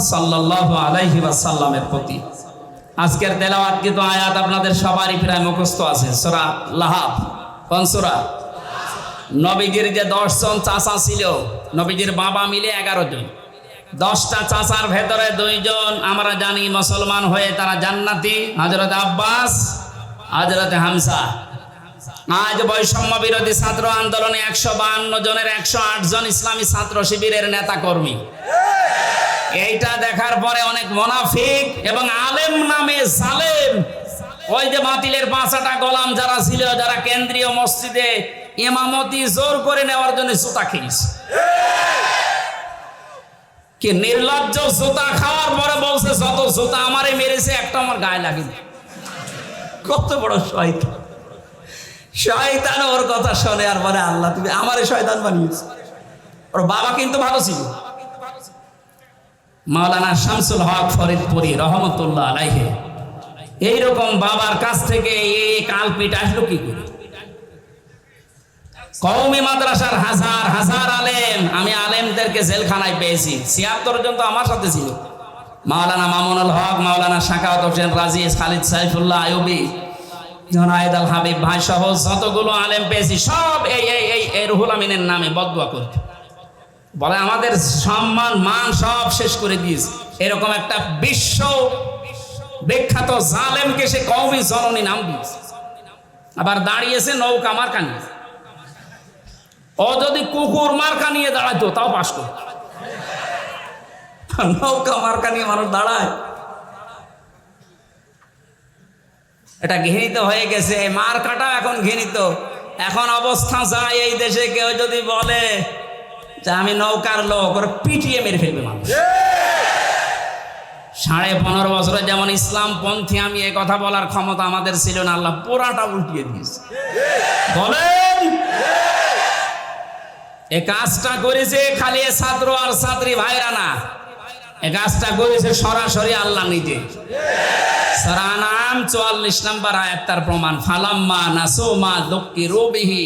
সাল্লাল্লাহু আলাইহি ওয়াসাল্লামের প্রতি। আজকের কিন্তু আয়াত আপনাদের সবারই প্রায় মুখস্থ আছে। সূরা লাহাব। যে দশজন ছিল, নবীজির বাবা মিলে এগারো জন। দশটা চাচার ভেতরে দুইজন, আমরা জানি মুসলমান হয়ে তারা জান্নাতি। হজরত আব্বাস হজরত হামসা। আজ বৈষম্য বিরোধী ছাত্র আন্দোলনে একশো বাহান্ন জনের একশো আট জন ইসলামী ছাত্র শিবিরের নেতা কর্মী এইটা দেখার পরে অনেক মোনাফিক এবং আলেম নামে জালেম। ওই যে বাতিলের পাঁচাটা গোলাম যারা ছিল, যারা কেন্দ্রীয় মসজিদে ইমামতি জোর করে নেওয়ার জন্য জুতা খেয়েছে কি নির্লজ্জ জুতা খাওয়ার পরে বলছে, যত জুতা আমারে মেরেছে, একটা আমার গায়ে লাগেনি কত বড় শয়তান। শয়তান ওর কথা শোনে আর বলে, আল্লাহ, তুমি আমারে শয়তান বানিয়েছে। ওর বাবা কিন্তু ভালো ছিল। মাওলানা শামসুল হক ফরিদপুরি রহমতুল্লাহ আলাইহে, এইরকম বাবার কাছ থেকে এই কালপিট আসলো কি করে? কৌমি মাদ্রাসার হাজার হাজার আলেম, আমি আলেমদেরকে জেলখানায় পেয়েছি। ছিয়াত্তর জন তো আমার সাথে ছিল। মাওলানা মামুনুল হক, মাওলানা শাকাওয়াত হোসেন রাজিজ খালিদ সাইফুল্লাহ আয়ুবি জনায়েদ আল হাবিব ভাই সহ যতগুলো আলেম পেয়েছি, সব এই এই এই রুহুল আমিনের নামে বদুয়া বলে আমাদের সম্মান, মান সব শেষ করে দিয়েছে। এরকম একটা বিশ্ব বিখ্যাত জালেমকে সে জননী নাম দিয়েছে। আবার দাঁড়িয়েছে নৌকা মার্কা নিয়ে। ও যদি কুকুর মার্কা নিয়ে দাঁড়াতো তাও পাশ করত নৌকা মার্কা নিয়ে মানুষ দাঁড়ায়। এটা ঘৃণিত হয়ে গেছে মার কাটা এখন ঘৃণিত। এখন অবস্থা যায় এই দেশে, কেউ যদি বলে যে আমি নৌকার লোক, ওরা পিটিয়ে মেরে ফেলবে মানুষ। সাড়ে পনেরো বছরে যেমন ইসলাম পন্থী আমি এ কথা বলার ক্ষমতা আমাদের ছিল না, আল্লাহ পুরাটা উল্টিয়ে দিয়েছে। বলেন, এ কাজটা করেছে খালি ছাত্র আর ছাত্রী ভাইরা না। এ কাজটা করেছে সরাসরি আল্লাহ নিজে। সারানাম চুয়াল্লিশ নাম্বার আয়াত প্রমাণ। ফালাম্মা নাসুমা দক্কি রবিহি।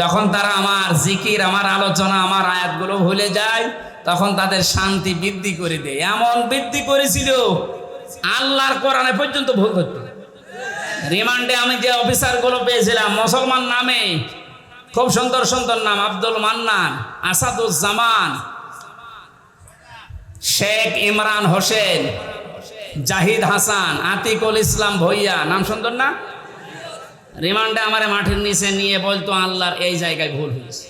যখন তারা আমার জিকির, আমার আলোচনা, আমার আয়াতগুলো ভুলে যায়, তখন তাদের শান্তি বৃদ্ধি করে দেয়। এমন বৃদ্ধি করেছিল, আল্লাহর কোরআনে পর্যন্ত ভুল হতো রিমান্ডে আমি যে অফিসারগুলো পেয়েছিলাম, মুসলমান নামে, খুব সুন্দর সুন্দর নাম, আব্দুল মান্নান, আসাদুজ্জামান, শেখ ইমরান হোসেন জাহিদ হাসান, আতিকুল ইসলাম ভইয়া। নাম সুন্দর না? রিমান্ডে আমার মাঠের নিচে নিয়ে বলতো আল্লাহর এই জায়গায় ভুল হয়েছে।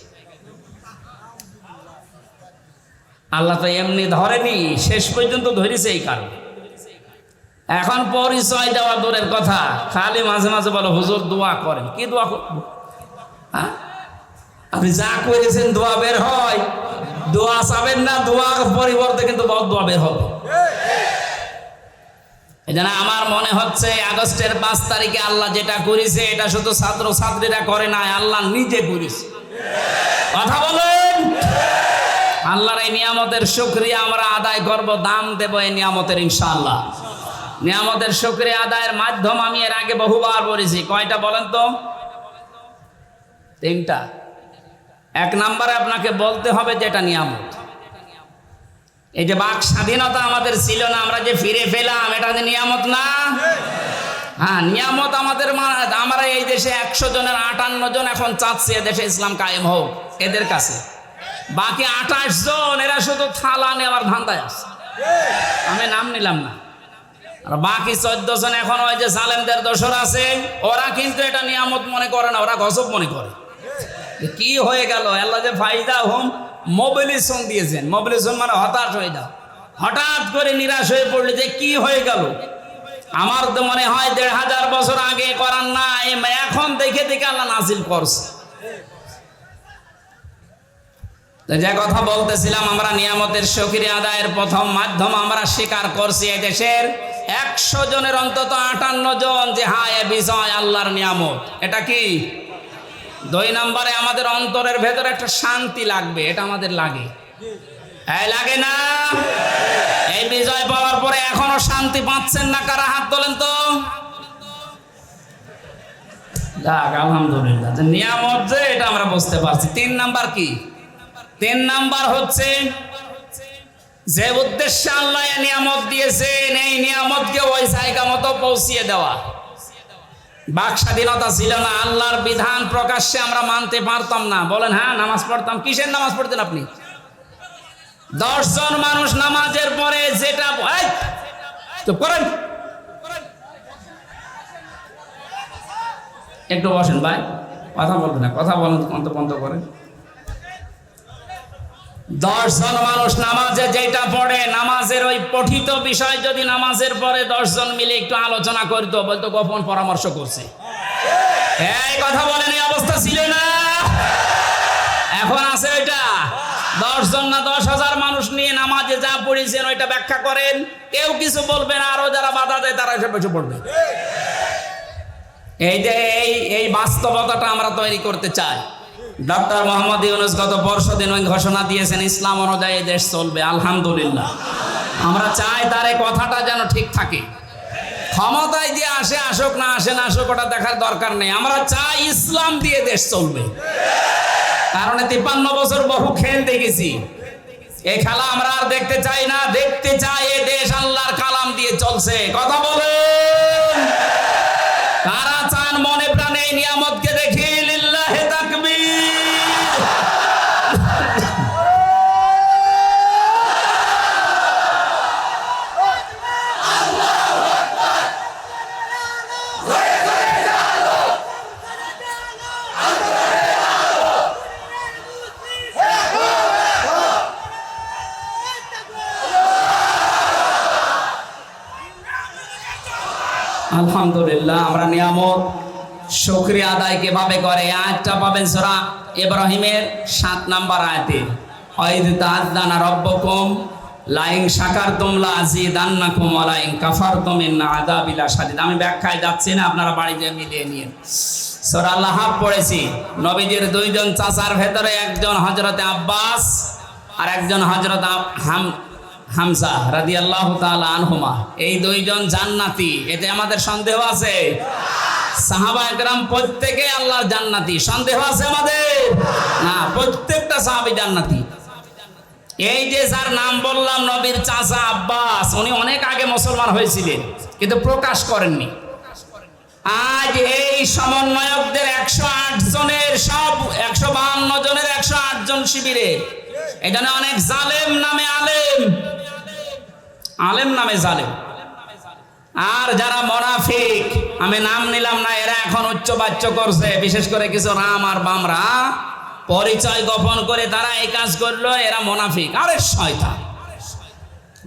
আল্লাহ তো এমনি ধরেনি, শেষ পর্যন্ত ধরেছে এই কারণ। এখন পরিচয় দেওয়া দূরের কথা, খালি মাঝে মাঝে বলো, হুজুর, দোয়া করেন। কি দোয়া করব? হ্যাঁ? আপনি যা করেছেন দোয়া বের হয়। দোয়া চাবেন না, দোয়ার পরিবর্তে কিন্তু বদ দোয়া বের হবে। এই জন্য আমার মনে হচ্ছে আগস্টের পাঁচ তারিখে আল্লাহ যেটা করেছে, এটা শুধু ছাত্র ছাত্রীরা করে না আল্লাহ নিজে করেছে। কথা বলেন? আল্লাহর এই নিয়ামতের শুক্রিয়া আমরা আদায় করব, দাম দেব এই নিয়ামতের ইনশাআল্লাহ। নিয়ামতের শুক্রিয়া আদায়ের মাধ্যম আমি এর আগে বহুবার বলেছি। কয়টা বলেন তো? তিনটা। এক নম্বরে আপনাকে বলতে হবে যেটা নিয়ামত। এই যে বাক স্বাধীনতা আমাদের ছিল না, আমরা যে ফিরে পেলাম, এটা যে নিয়ামত না? হ্যাঁ নিয়ামত আমাদের আমরা এই দেশে একশো জনের, আটান্ন জন এখন চাচ্ছে দেশে ইসলাম কায়েম হোক, এদের কাছে। বাকি আঠাশ জন, এরা শুধু থালা নেওয়ার ধান্দায় আছে। আমি নাম নিলাম না। আর বাকি চোদ্দ জন এখন ওই যে সালেমদের দোসর আছে, ওরা কিন্তু এটা নিয়ামত মনে করে না, ওরা গজব মনে করে। কি হয়ে গেল? আল্লাহ যে ফাইদা হোম মোবিলেশন দিয়েছেন। মোবিলেশন মানে হতাশ হয়ে যাও। হঠাৎ করে নিরাশ হয়ে পড়লে যে কি হয়ে গেল? আমার তো মনে হয় দেড় হাজার বছর আগে করার না এখন দেখে দেখে আল্লাহ নাসিল করছে। যে কথা বলতেছিলাম, আমরা নিয়ামতের সক্রিয় আদায়ের প্রথম মাধ্যম আমরা স্বীকার করছি এই দেশের একশো জনের অন্তত আটান্ন জন যে হ্যাঁ এ বিষয় আল্লাহর নিয়ামত। এটা কি? দুই নম্বরে আমাদের অন্তরের ভেতরে একটা শান্তি লাগবে, এটা আমাদের লাগে। লাগে না? এই বিজয় পাওয়ার পরে এখনও শান্তি পাচ্ছেন না, কারা হাত তোলেন তো? আলহামদুলিল্লাহ নিয়ামত যে, এটা আমরা বুঝতে পারছি। তিন নাম্বার কি? তিন নাম্বার হচ্ছে, যে উদ্দেশ্যে আল্লাহ নিয়ামত দিয়েছেন, এই নিয়ামতকে ওই জায়গা মতো পৌঁছিয়ে দেওয়া। বাক স্বাধীনতা ছিল না, আল্লাহর বিধান প্রকাশ্যে আমরা মানতে পারতাম না। বলেন হ্যাঁ নামাজ পড়তাম। কিসের নামাজ পড়তেন আপনি? দশজন মানুষ নামাজের পরে যেটা তো করেন। একটু বসেন ভাই। কথা বলবেন না, কথা বলেন অন্ত বন্ধ করেন। দশজন মানুষ নামাজে যেটা পড়ে, নামাজের ওই পঠিত বিষয় যদি নামাজের পরে দশজন মিলে একটু আলোচনা করতো, বলতো, গোপন পরামর্শ করছে। এই কথা বলেন, এই অবস্থা ছিল না। এখন আছে ওইটা। দশজন না দশ হাজার মানুষ নিয়ে নামাজে যা পড়েছেন, ওইটা ব্যাখ্যা করেন। কেউ কিছু বলবে না, আরও যারা বাধা দেয়, তারা এসে বসে পড়বে। এই যে এই এই বাস্তবতাটা আমরা তৈরি করতে চাই। ডক্টর মোহাম্মদ ইউনুস গত পরশু দিন ওই ঘোষণা দিয়েছেন, ইসলাম অনুযায়ী দেশ চলবে। আলহামদুলিল্লাহ। আমরা চাই তার এই কথাটা যেন ঠিক থাকে। ক্ষমতায় দিয়ে আসে, আসুক না আসে, না আসুক, ওটা দেখার দরকার নেই। আমরা চাই ইসলাম দিয়ে দেশ চলবে। কারণ তিপ্পান্ন বছর বহু খেল দেখেছি। এই খেলা আমরা আর দেখতে চাই না। দেখতে চাই এ দেশ আল্লাহর কালাম দিয়ে চলছে। কথা বলেন। তারা চান মনে প্রাণে নিয়ামতকে দেখি আলহামদুলিল্লাহ, আমরা নিয়ামত। শুক্রিয়া আদায় কীভাবে করে? আয়াতটা পাবেন সোরা ইব্রাহিমের সাত নাম্বার আয়াতে। ওয়াইদ তাআযানা রাব্বুকুম, লাইন শাকারতুম লাযিদান্নাকুম ওয়া লাইন কাফারতুম ইন্না আযাবি লাশাদীদ আমি ব্যাখ্যায় যাচ্ছি না, আপনারা বাড়িতে মিলিয়ে নিন। সূরা লাহাব পড়েছি। নবীজির দুইজন চাচার ভেতরে একজন হযরতে আব্বাস আর একজন হাম হামসা রাদি আল্লাহ আনহুমা। এই দুইজন জান্নাতি, এতে আমাদের সন্দেহ আছে? সাহাবা একরাম প্রত্যেকে আল্লাহর জান্নাতি। সন্দেহ আছে আমাদের? না, প্রত্যেকটা সাহাবি জান্নাতি। এই যে যার নাম বললাম, নবীর চাচা আব্বাস, উনি অনেক আগে মুসলমান হয়েছিলেন, কিন্তু প্রকাশ করেননি। আজ এই সমন্বয়কদের একশো আট জনের সব, একশো বাহান্ন জনের একশো আট জন শিবিরে এখানে অনেক জালেম নামে আলেম। আলেম নামে জালেম। আর যারা মনাফিক, আমি নাম নিলাম না, এরা এখন উচ্চ বাচ্চ করছে। বিশেষ করে কিছু রাম আর বামরা। পরিচয় গোপন করে তারা এই কাজ করল, এরা মোনাফিক। আরে শয়তান।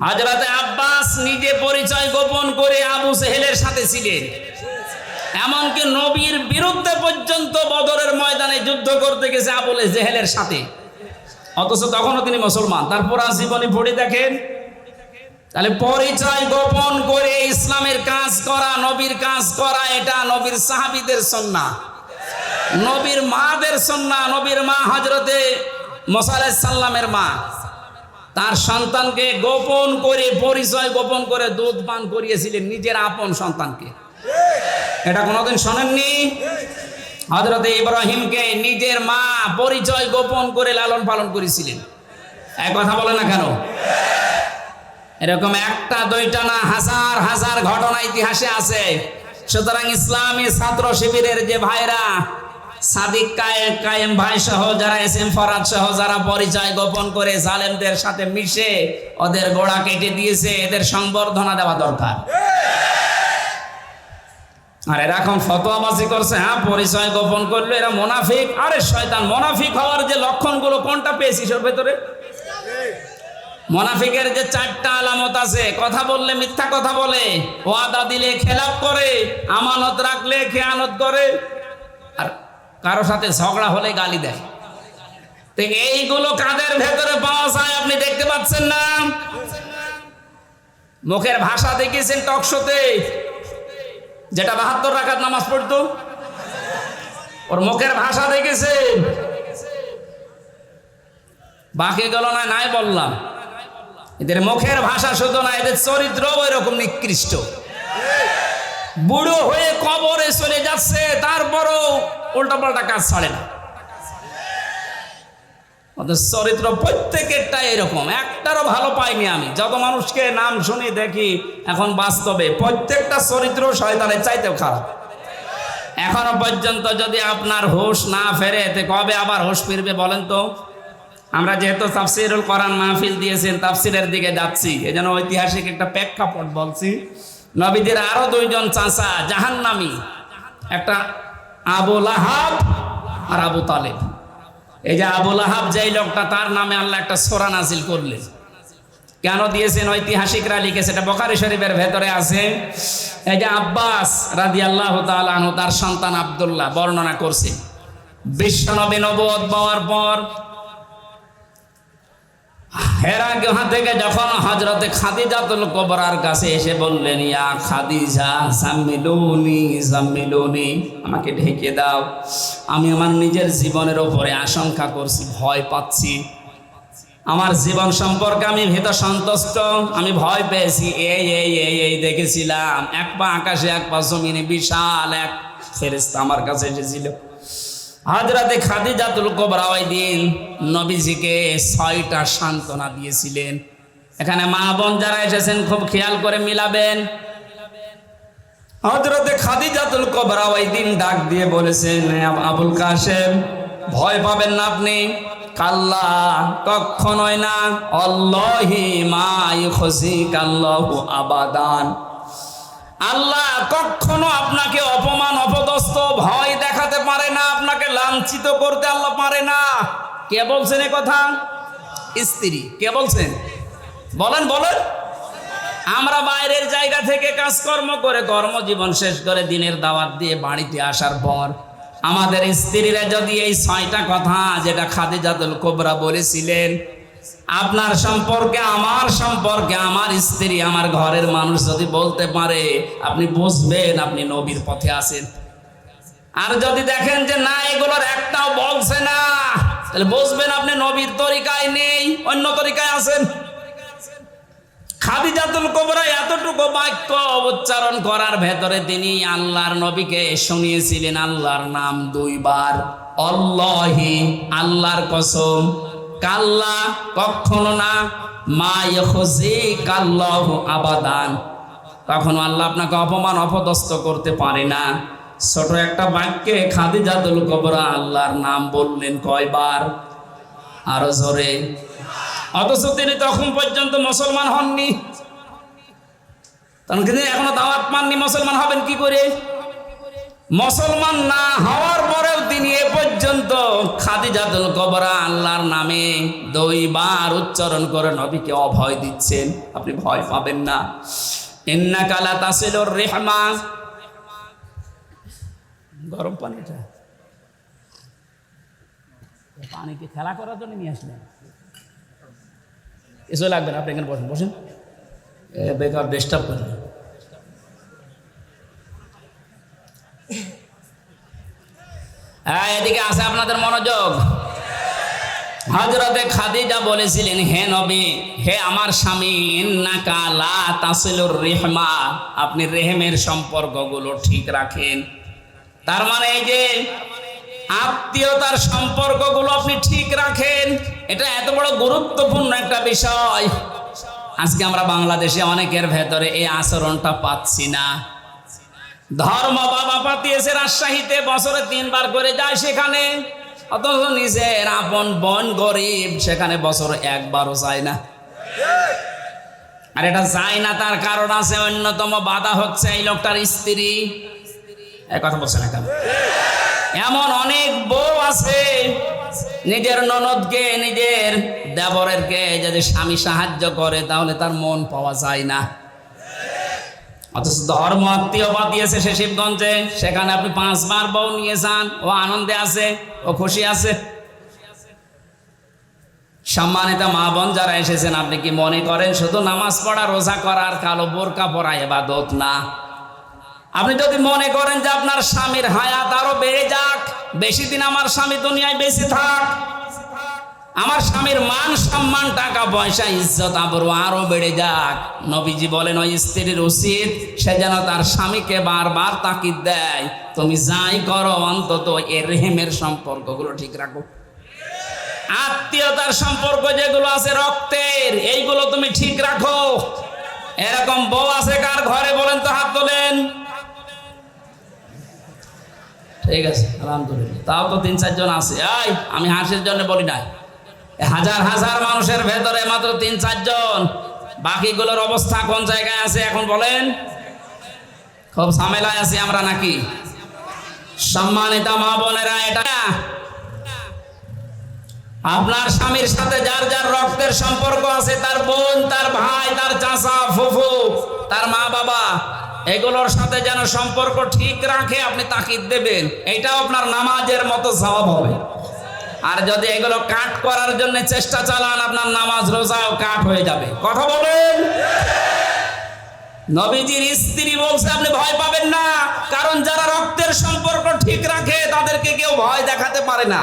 হজরতে আব্বাস নিজে পরিচয় গোপন করে আবু সেহেলের সাথে ছিলেন। এমনকি নবীর বিরুদ্ধে পর্যন্ত বদরের ময়দানে যুদ্ধ করতে গেছে আবুল জেহেলের সাথে। অথচ তখনও তিনি মুসলমান। তারপর জীবনী পড়ে দেখেন। তাহলে পরিচয় গোপন করে ইসলামের কাজ করা, নবীর কাজ করা, এটা নবীর সাহাবিদের সন্না। নবীর মাদের সন্না, নবীর মা হজরতে মোসালাই সাল্লামের মা। তার সন্তানকে গোপন করে, পরিচয় গোপন করে দুধ পান করিয়েছিলেন নিজের আপন সন্তানকে। এটা কোনোদিন শোনেননি? হজরতে ইব্রাহিমকে নিজের মা পরিচয় গোপন করে লালন পালন করেছিলেন। এক কথা বলে না কেন? এরকম একটা, দুইটা না, হাজার হাজার ঘটনা ইতিহাসে আছে। সুতরাং ইসলামী ছাত্র শিবিরের যে ভাইরা, সাদিক কায়েম কায়েম ভাই সহ যারা এস এম ফরাদ সহ যারা পরিচয় গোপন করে জালেমদের সাথে মিশে ওদের গোড়া কেটে দিয়েছে, এদের সংবর্ধনা দেওয়া দরকার। আর এরা এখন ফতোয়াবাজি করছে হ্যাঁ পরিচয় গোপন করল, এরা মোনাফিক। আরে শয়তান, মোনাফিক হওয়ার যে লক্ষণগুলো কোনটা পেয়েছিস ওর ভেতরে? মোনাফিকের যে চারটা আলামত আছে, কথা বললে মিথ্যা কথা বলে, ওয়াদা দিলে খেলাপ করে, আমানত রাখলে খেয়ানত করে, আর কারও সাথে ঝগড়া হলে গালি দেয়। এইগুলো কাদের ভেতরে পাওয়া যায় আপনি দেখতে পাচ্ছেন না? মুখের ভাষা দেখেছেন টকশোতে যেটা বাহাত্তর রাখার নামাজ পড়তো, ওর মুখের ভাষা দেখেছে। বাকি গেল না, নাই বললাম। এদের মুখের ভাষা শুধু না, এদের চরিত্র ওই রকম নিকৃষ্ট। বুড়ো হয়ে কবরে চলে যাচ্ছে, তারপরও উল্টাপাল্টা কাজ ছাড়ে না। ওদের চরিত্র প্রত্যেকেরটা এরকম। একটারও ভালো পাইনি আমি। যত মানুষকে নাম শুনি দেখি এখন বাস্তবে প্রত্যেকটা চরিত্র শয়তানের চাইতেও খারাপ। এখনও পর্যন্ত যদি আপনার হুশ না ফেরে এতে কবে আবার হুশ ফিরবে বলেন তো? আমরা যেহেতু তাফসিরুল কোরআন মাহফিল দিয়েছেন, তাফসিরের দিকে যাচ্ছি। এই জন্য ঐতিহাসিক একটা প্রেক্ষাপট বলছি। নবীদের আরও দুইজন চাচা জাহান্নামী। একটা আবু লাহাব আর আবু তালেব। এই যে আবুল আহাব যেই লোকটা, তার নামে আল্লাহ একটা সোরা নাজিল করলেন। কেন দিয়েছেন? ঐতিহাসিকরা লিখেছে, এটা বখারি শরীফের ভেতরে আছে। এই যে আব্বাস রাজি আল্লাহ তালু তার সন্তান আবদুল্লাহ বর্ণনা করছে। বিশ্বনবী নবদ পাওয়ার পর হেরা গুহা থেকে যখন হজরতে খাদিজাতুল কবরার কাছে এসে বললেন, ইয়া খাদিজা সাম্মিলুনি সাম্মিলুনি আমাকে ঢেকে দাও। আমি আমার নিজের জীবনের ওপরে আশঙ্কা করছি, ভয় পাচ্ছি। আমার জীবন সম্পর্কে আমি ভীত সন্তুষ্ট, আমি ভয় পেয়েছি। এই এই এই এই দেখেছিলাম। এক পা আকাশে, এক পা জমিনে বিশাল এক ফেরেস্তা আমার কাছে এসেছিল। হাজরাতে খাদিজাতুল কোবরা ওই দিন নবীজিকে ছয়টা সান্ত্বনা দিয়েছিলেন। এখানে মা বোন যারা এসেছেন খুব খেয়াল করে মিলাবেন। হজরতে ওই দিন ডাক দিয়ে বলেছেন আবুল কাশেম, ভয় পাবেন না আপনি। কাল্লা কখনোই না। অল্লাহি মা ইউখজি কাল্লাহু আবাদান। আল্লাহ কখনো আপনাকে অপমান, অপদস্থ, ভয় দেখাতে পারে না। লাঞ্ছিত করতে আল্লাহ পারে না। কে বলছেন এ কথা? স্ত্রী। কে বলছেন? বলেন বলেন। আমরা বাইরের জায়গা থেকে কাজকর্ম করে কর্মজীবন শেষ করে দিনের দাওয়াত দিয়ে বাড়িতে আসার পর আমাদের স্ত্রীরা যদি এই ছয়টা কথা যেটা খাদিজাতুল কোবরা বলেছিলেন, আপনার সম্পর্কে, আমার সম্পর্কে, আমার স্ত্রী, আমার ঘরের মানুষ যদি বলতে পারে, আপনি বুঝবেন আপনি নবীর পথে আছেন। আর যদি দেখেন যে না, এগুলোর একটাও বলছে না, তাহলে বসবেন আপনি নবীর তরিকায় নেই, অন্য তরিকায় আছেন। খাদিজাতুল কোবরা এতটুকু বাক্য উচ্চারণ করার ভেতরে তিনি আল্লাহর নবীকে শুনিয়েছিলেন, আল্লাহর নাম দুইবার। অল্লাহি, আল্লাহর কসম। কাল্লা, কখনো না। মা ইখজি কাল্লাহু আবাদান। কখনো আল্লাহ আপনাকে অপমান, অপদস্থ করতে পারে না। ছোট একটা বাক্যে খাদি খাদিজাতুল কোবরা আল্লাহর নাম বললেন কয়বার? আরও জোরে। অথচ তিনি তখন পর্যন্ত মুসলমান হননি। তখন কিন্তু এখনও দাওয়াত পাননি, মুসলমান হবেন কি করে? মুসলমান না হওয়ার পরেও তিনি এ পর্যন্ত খাদিজাতুল কবরা আল্লাহর নামে দুইবার উচ্চারণ করে নবীকে অভয় দিচ্ছেন। আপনি ভয় পাবেন না। ইন্না কালা তাসিলুর রেহমা। গরম পানিটা। পানিকে খেলা করার জন্য নিয়ে আসলেন। এসো লাগবে না, আপনি এখানে বসেন বসেন। বেকার ডিস্টার্ব করেন হ্যাঁ এদিকে আছে আপনাদের মনোযোগ। হজরতে খাদিজা বলেছিলেন, হে নবী, হে আমার স্বামী, ইন্নাকা লা তাসিলুর রেহমা। আপনি রেহেমের সম্পর্কগুলো ঠিক রাখেন। তার মানে এই যে আত্মীয়তার সম্পর্কগুলো আপনি ঠিক রাখেন, এটা এত বড় গুরুত্বপূর্ণ একটা বিষয়। আজকে আমরা বাংলাদেশে অনেকের ভেতরে এই আচরণটা পাচ্ছি না। ধর্ম বাবা পাতিয়েছে রাজশাহীতে, বছরে তিনবার করে যায় সেখানে। অথচ নিজের আপন বন গরিব, সেখানে বছরে একবারও যায় না। আর এটা যায় না, তার কারণ আছে অন্যতম বাধা হচ্ছে এই লোকটার স্ত্রী। কথা বলছে না কেন? এমন অনেক বউ আছে, নিজের ননদকে, নিজের দেবরেরকে যদি স্বামী সাহায্য করে, তাহলে তার মন পাওয়া যায় না। অথচ ধর্ম আত্মীয় দিয়েছে সে শিবগঞ্জে, সেখানে আপনি পাঁচবার বউ নিয়ে যান, ও আনন্দে আছে, ও খুশি আছে। সম্মানিত মা বোন যারা এসেছেন, আপনি কি মনে করেন শুধু নামাজ পড়া, রোজা করার কালো বোরকা পরা এবাদত না? আপনি যদি মনে করেন যে আপনার স্বামীর হায়াত আরও বেড়ে যাক, বেশি দিন আমার স্বামী দুনিয়ায় বেশি থাক। আমার স্বামীর মান সম্মান, টাকা পয়সা, ইজ্জত আবরু আরও বেড়ে যাক। নবীজি বলেন, ওই স্ত্রীর উচিত সে যেন তার স্বামীকে বারবার তাকিদ দেয়। তুমি যাই করো, অন্তত এর রেহেমের সম্পর্কগুলো ঠিক রাখো। আত্মীয়তার সম্পর্ক যেগুলো আছে রক্তের, এইগুলো তুমি ঠিক রাখো। এরকম বউ আছে কার ঘরে বলেন তো হাত তোলেন। ঠিক আছে আলহামদুলিল্লাহ। তাও তো তিন চারজন আছে। এই, আমি হাসির জন্য বলি নাই। হাজার হাজার মানুষের ভেতরে মাত্র তিন চারজন বাকিগুলোর অবস্থা কোন জায়গায় আছে এখন বলেন? খুব ঝামেলায় আছি আমরা নাকি? সম্মানিত মা বোনেরা, এটা আপনার স্বামীর সাথে যার যার রক্তের সম্পর্ক আছে, তার বোন, তার ভাই, তার চাচা, ফুফু, তার মা বাবা এগুলোর সাথে যেন সম্পর্ক ঠিক রাখে, আপনি তাকিদ দেবেন। এটাও আপনার নামাজের মতো জবাব হবে। আর যদি এগুলো কাট করার জন্য চেষ্টা চালান, আপনার নামাজ রোজাও কাট হয়ে যাবে। কথা বলেন? নবীজির স্ত্রী বলছে, আপনি ভয় পাবেন না, কারণ যারা রক্তের সম্পর্ক ঠিক রাখে, তাদেরকে কেউ ভয় দেখাতে পারে না।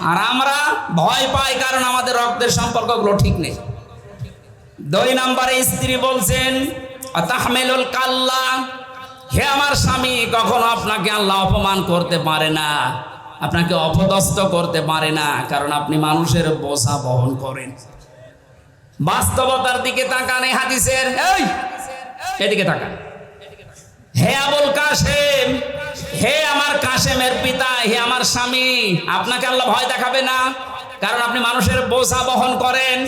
আর আমরা ভয় পাই কারণ আমাদের রক্তের সম্পর্কগুলো ঠিক নেই। দুই নম্বরে স্ত্রী বলছেন তাহমেলুল কাল্লা। হে আমার স্বামী, কখনো আপনাকে আল্লাহ অপমান করতে পারে না, আপনাকে অপদস্থ করতে পারে না, কারণ আপনি মানুষের বোঝা বহন করেন। বাস্তবতার দিকে তাকান এই হাদিসের। এদিকে তাকান। হে আবুল কাশেম, হে আমার কাশেমের পিতা, হে আমার স্বামী, আপনাকে আল্লাহ ভয় দেখাবে না, কারণ আপনি মানুষের বোঝা বহন করেন।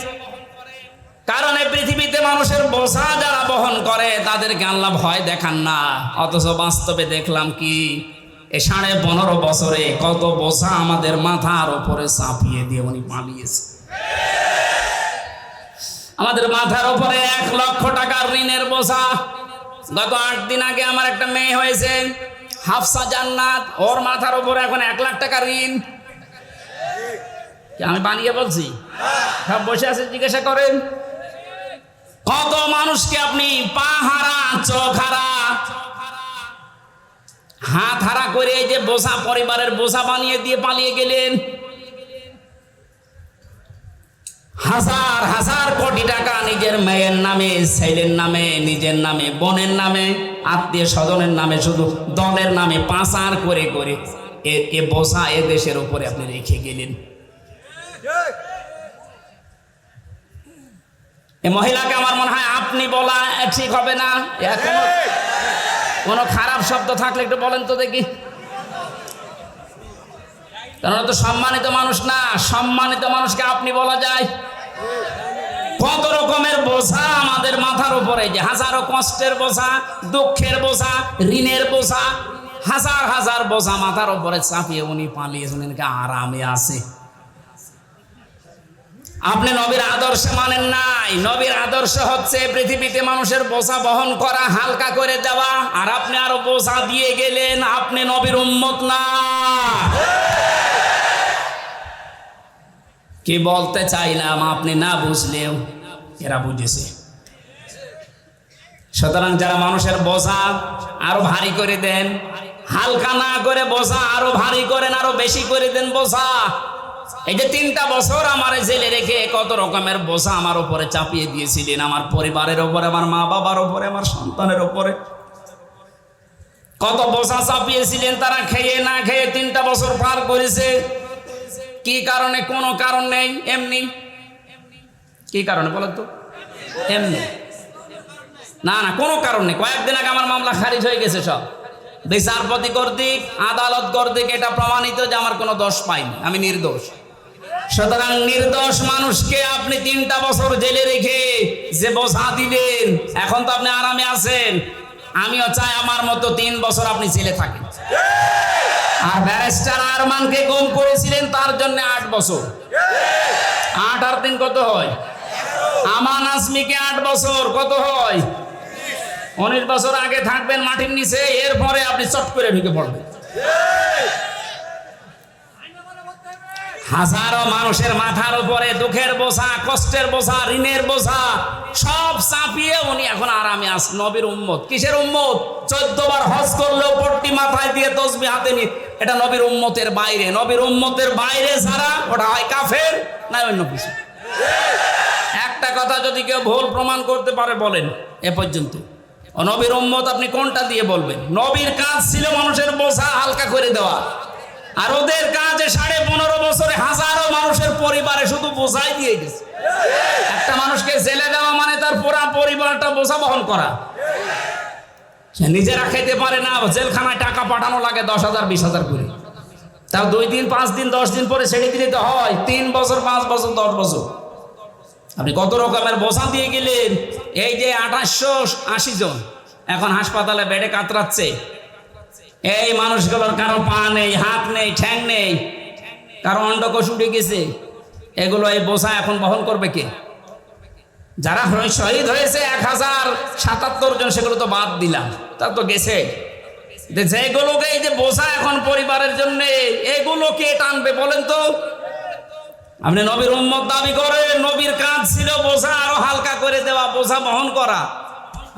কারণ এই পৃথিবীতে মানুষের বোঝা যারা বহন করে, তাদেরকে আল্লাহ ভয় দেখান না। অথচ বাস্তবে দেখলাম কি, এ সাড়ে পনেরো বছরে কত বোঝা আমাদের মাথার ওপরে চাপিয়ে দিয়ে উনি পালিয়েছে। আমাদের মাথার উপরে এক লক্ষ টাকার ঋণের বোঝা। গত আট দিন আগে আমার একটা মেয়ে হয়েছে, হাফসা জান্নাত, ওর মাথার উপরে এখন এক লাখ টাকা ঋণ। আমি বানিয়ে বলছি? সব বসে আছে, জিজ্ঞাসা করেন কত মানুষকে আপনি পা হারা চোখ হারা হাত হারা করে যে বোঝা, পরিবারের বোঝা বানিয়ে দিয়ে পালিয়ে গেলেন। হাজার হাজার কোটি টাকা নিজের মেয়ের নামে, ছেলের নামে, নিজের নামে, বোনের নামে, আত্মীয় স্বজনের নামে, শুধু দলের নামে পাচার করে করে এ বোঝা এ দেশের উপরে আপনি রেখে গেলেন। মহিলাকে আমার মনে হয় আপনি বলা ঠিক হবে না। কোনো- খারাপ শব্দ থাকলে একটু বলেন তো দেখি। তো সম্মানিত মানুষ না, সম্মানিত মানুষকে আপনি বলা যায়। কত রকমের বোঝা আমাদের মাথার উপরে, যে হাজারো কষ্টের বোঝা, দুঃখের বোঝা, ঋণের বোঝা, হাজার হাজার বোঝা মাথার উপরে চাপিয়ে উনি পালিয়েছেন এনাকে আরামে আছে। আপনি নবীর আদর্শ মানেন নাই। নবীর আদর্শ হচ্ছে পৃথিবীতে মানুষের বোঝা বহন করা, হালকা করে দেওয়া। আর আপনি আরও বোঝা দিয়ে গেলেন, আপনি নবীর উম্মত না। কি বলতে চাইলাম আপনি না বুঝলেও এরা বুঝেছে। সুতরাং যারা মানুষের বোঝা আরও ভারী করে দেন, হালকা না করে বোঝা আরও ভারী করেন, আরও বেশি করে দেন বোঝা। এই যে তিনটা বছর আমার জেলে রেখে কত রকমের বোঝা আমার উপরে চাপিয়ে দিয়েছিলেন, আমার পরিবারের উপরে, আমার মা বাবার উপরে, আমার সন্তানের উপরে। কত বোঝা চাপিয়েছিলেন তারা, খেয়ে না খেয়ে তিনটা বছর পার করেছে। কি কারণে? কোনো কারণ নেই, এমনি। কি কারণে বলেন তো? এমনি। না না, কোনো কারণ নেই। কয়েকদিন আগে আমার মামলা খারিজ হয়ে গেছে সব। বিচারপতি কর্তৃক, আদালত কর্তৃক এটা প্রমাণিত যে আমার কোনো দোষ পাইনি, আমি নির্দোষ। সুতরাং নির্দোষ মানুষকে আপনি তিনটা বছর জেলে রেখে যে বোঝা দিলেন, এখন তো আপনি আরামে আছেন। আমিও চাই আমার মতো তিন বছর আপনি জেলে থাকেন। আর ব্যারিস্টার আরমানকে গুম করেছিলেন, তার জন্য আট বছর। আট আর তিন কত হয়? আমান আসমিকে আট বছর, কত হয়? উনিশ বছর আগে থাকবেন মাটির নিচে, এরপরে আপনি চট করে ঢুকে পড়বেন। হাজারো মানুষের মাথার উপরে দুঃখের বোঝা, কষ্টের বোঝা, ঋণের বোঝা, সব চাপিয়ে উনি এখন আরামে আস, নবীর উম্মত। কিসের উম্মত? চোদ্দ বার হজ করলেও পট্টি মাথায় দিয়ে তসবি হাতে নি। এটা নবীর উম্মতের বাইরে। নবীর উম্মতের বাইরে ছাড়া ওটা হয় কাফের না অন্য কিছু? একটা কথা যদি কেউ ভুল প্রমাণ করতে পারে, বলেন। এ পর্যন্ত। নবীর উম্মত আপনি কোনটা দিয়ে বলবেন? নবীর কাজ ছিল মানুষের বোঝা হালকা করে দেওয়া। আর ওদের কাজে সাড়ে পনেরো বছরে হাজারো মানুষের পরিবারে শুধু বোঝাই দিয়ে গেছে। একটা মানুষকে জেলে দেওয়া মানে তার পুরা পরিবারটা বোঝা বহন করা। সে নিজেরা খেতে পারে না জেলখানায় টাকা পাঠানো লাগে দশ হাজার, বিশ হাজার করে। তাও দুই দিন, পাঁচ দিন, দশ দিন পরে ছেড়ে দিলে তো হয়, তিন বছর, পাঁচ বছর, দশ বছর। আপনি কত রকমের বোঝা দিয়ে গেলেন? এই যে আঠাশশো আশি জন এখন হাসপাতালে বেডে কাতরাচ্ছে এই মানুষগুলোর কারও পা নেই, হাত নেই, ঠ্যাং নেই। কারও অন্ডকোষ উঠে গেছে। এগুলো এই বোঝা এখন বহন করবে কে? যারা শহীদ হয়েছে এক হাজার সাতাত্তর জন, সেগুলো তো বাদ দিলাম। তা তো গেছে। যেগুলোকে এই যে বোঝা এখন পরিবারের জন্য এগুলো কে টানবে বলেন তো। আপনি নবীর উম্মত দাবি করেন, নবীর কাজ ছিল বোঝা আরও হালকা করে দেওয়া, বোঝা বহন করা।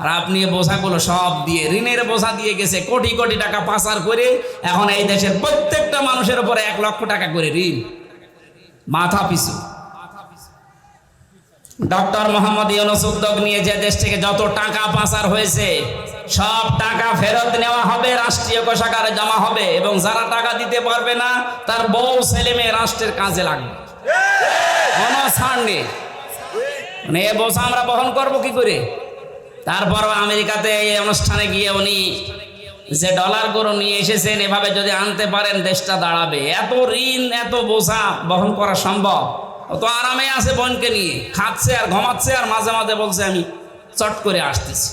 আর আপনি বোঝাগুলো সব দিয়ে, ঋণের বোঝা দিয়ে গেছে, কোটি কোটি টাকা পাচার করে এখন এই দেশের প্রত্যেকটা মানুষের উপরে এক লক্ষ টাকা করে ঋণ। মাথা পিছু। ডক্টর মোহাম্মদ ইউনুস উদ্যোগ নিয়ে যে দেশ থেকে যত টাকা পাচার হয়েছে, সব টাকা ফেরত নেওয়া হবে, রাষ্ট্রীয় কোষাগারে জমা হবে এবং যারা টাকা দিতে পারবে না, তার বউ, ছেলে মেয়ে রাষ্ট্রের কাজে লাগবে। কোনো ছাড় নেই। মানে এ বোঝা আমরা বহন করব কি করে? তারপর আমেরিকাতে এই অনুষ্ঠানে গিয়ে উনি যে ডলারগুলো নিয়ে এসেছেন, এভাবে যদি আনতে পারেন, দেশটা দাঁড়াবে। এত ঋণ, এত বোঝা বহন করা সম্ভব? ও তো আরামে আছে বোনকে নিয়ে। খাচ্ছে আর ঘমাচ্ছে আর মাঝে মাঝে বলছে, আমি চট করে আসতেছি।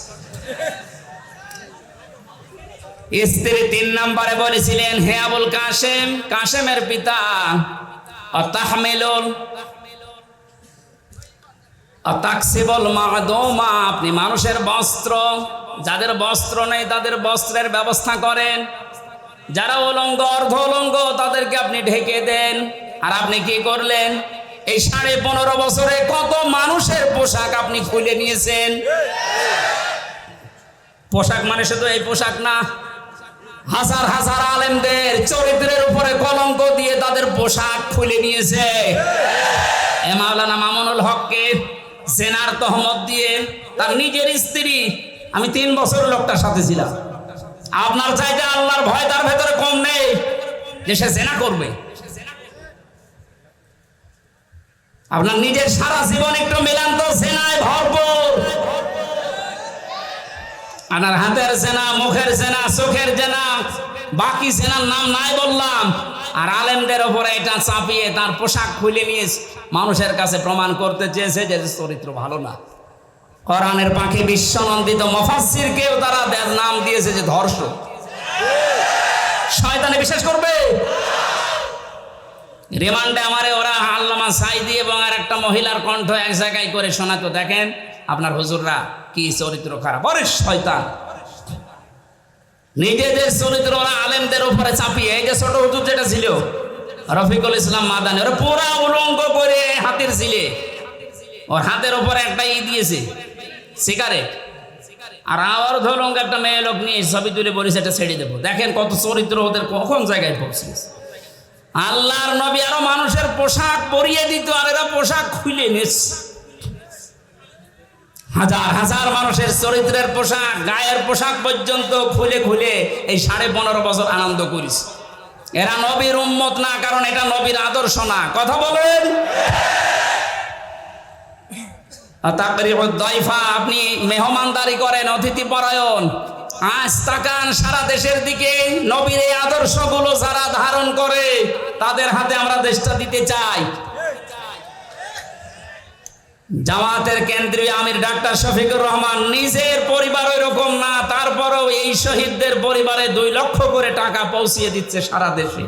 স্ত্রী তিন নম্বরে বলেছিলেন, হে আবুল কাশেম, কাশেমের পিতা মাদমা, আপনি মানুষের বস্ত্র, যাদের বস্ত্র নেই তাদের বস্ত্রের ব্যবস্থা করেন। যারা উলঙ্গ, অর্ধ উলঙ্গ, তাদেরকে আপনি ঢেকে দেন। আর আপনি কি করলেন? এই সাড়ে পনেরো বছরে কত মানুষের পোশাক আপনি খুলে নিয়েছেন? পোশাক মানে শুধু এই পোশাক না, হাজার হাজার আলেমদের চরিত্রের উপরে কলঙ্ক দিয়ে তাদের পোশাক খুলে নিয়েছে। এ মাওলানা মামুনুল হককে জেনার তহমত দিয়ে তার নিজের স্ত্রী, আমি তিন বছর লোকটার সাথে ছিলাম। আপনার চাইতে আল্লাহর ভয় তার ভেতরে কম নেই যে সে জেনা করবে। আপনার নিজের সারা জীবন একটু মিলান তো, জেনায় ভরপুর। আপনার হাতের জেনা, মুখের জেনা, চোখের জেনা বাকি জেনার নাম নাই বললাম। আর আলেমদের ওপরে এটা চাপিয়ে তার পোশাক খুলে নিয়ে মানুষের কাছে প্রমাণ করতে চেয়েছে যে চরিত্র ভালো না। কোরআনের পাখি বিশ্বনন্দিত মফাসির কেউ তারা নাম দিয়েছে যে ধর্ষক। শয়তানে বিশ্বাস করবে? রিমান্ডে আমারে ওরা আল্লামা সাইদি এবং আর একটা মহিলার কণ্ঠ এক জায়গায় করে শোনাতো। দেখেন আপনার হুজুররা কি চরিত্র খারাপ। ওরে শয়তান। নিজেদের চরিত্র ওরা আলেমদের উপরে চাপিয়ে, এই যে ছোট হুজুর যেটা ছিল, রফিকুল ইসলাম মাদানি, ওরা পুরা উলঙ্গ করে হাতের ছিলে ওর হাতের উপরে একটা ই দিয়েছে সিগারেট আর আবার ধরুন একটা মেয়ে লোক নিয়ে ছবি তুলে বলেছে, এটা ছেড়ে দেবো। দেখেন কত চরিত্র ওদের কখন জায়গায় পৌঁছে আল্লাহর নবী আরও মানুষের পোশাক পরিয়ে দিত, আর এরা পোশাক খুলে নিচ্ছে হাজার হাজার মানুষের চরিত্রের পোশাক, গায়ের পোশাক পর্যন্ত খুলে খুলে এই সাড়ে পনেরো বছর আনন্দ করিস। এরা নবীর উম্মত না, কারণ এটা নবীর আদর্শ না। কথা বলেন। দাইফা, আপনি মেহমানদারি করেন অতিথি পরায়ণ আজ তাকান সারা দেশের দিকে, নবীর এই আদর্শগুলো যারা ধারণ করে, তাদের হাতে আমরা দেশটা দিতে চাই। জামাতের কেন্দ্রীয় আমির ডাক্তার শফিকুর রহমান নিজের পরিবার এরকম না, তারপরেও এই শহীদদের পরিবারে দুই লক্ষ করে টাকা পৌঁছিয়ে দিচ্ছে সারা দেশে।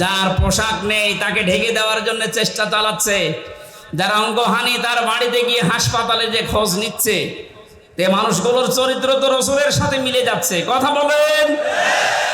যার পোশাক নেই, তাকে ঢেকে দেওয়ার জন্য চেষ্টা চালাচ্ছে। যার অঙ্গহানি তার বাড়িতে গিয়ে হাসপাতালে যে খোঁজ নিচ্ছে, তে মানুষগুলোর চরিত্র তো রসুলের সাথে মিলে যাচ্ছে। কথা বলেন।